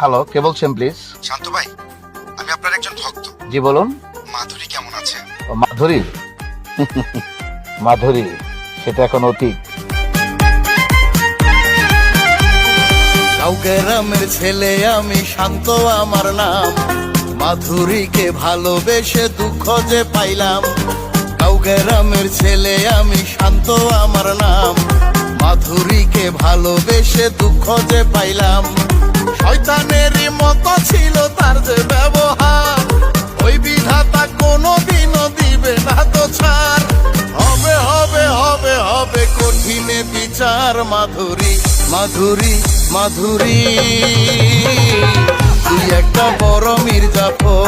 Hello কে বলছেন please শান্ত ভাই আমি আপনার একজন ভক্ত। জি বলুন। মাধুরী কেমন আছে? ও, মাধুরী? মাধুরী সেটা এখন অতীত। গ্রামের ছেলে আমি শান্ত আমার নাম। মাধুরীকে ভালোবেসে দুঃখ যে পাইলাম। গাঁও গ্রামের ছেলে আমি শান্ত আমার নাম। মাধুরীকে ভালোবেসে দুঃখ যে পাইলাম। শয়তানেরই মতো ছিল তার যে ব্যবহার। ওই বিধাতা কোনোদিনও দিবে না তো ছাড়। হবে হবে হবে হবে কঠিনে বিচার, মাধুরী মাধুরী মাধুরী। তুই একটা বড় মির্জাফর।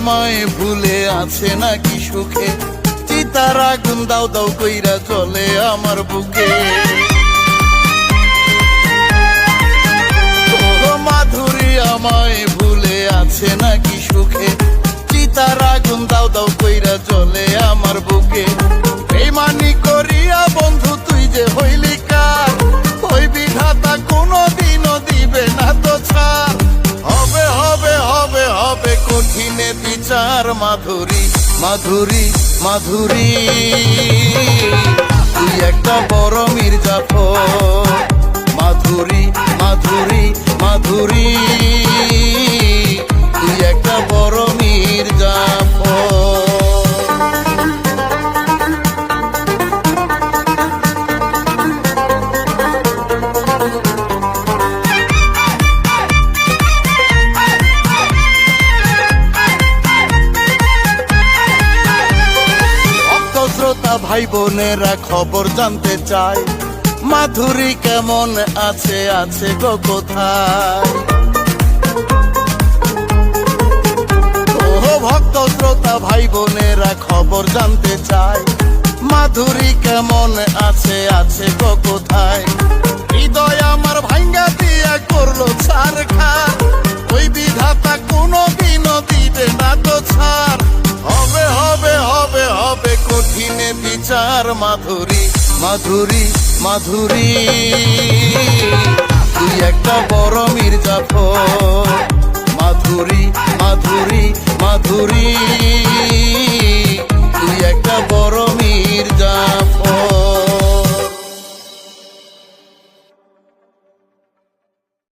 আমায় ভুলে আছে নাকি সুখে? চিতার আগুন দাও দাও কইরা চলে আমার বুকে। আমায় মাধুরী মাধুরী মাধুরী তুই একটা বড় মির্জাফর শ্রোতা ভাই বোনেরা খবর জানতে চায়। মাধুরী কেমন আছে আছে গো কোথায়? ভক্ত শ্রোতা ভাই বোনেরা খবর জানতে চায়। মাধুরী কেমন আছে আছে গো কোথায়? যার মাধুরী মাধুরী মাধুরী। তুই একটা বড় মির্জাফর মাধুরী মাধুরী মাধুরী।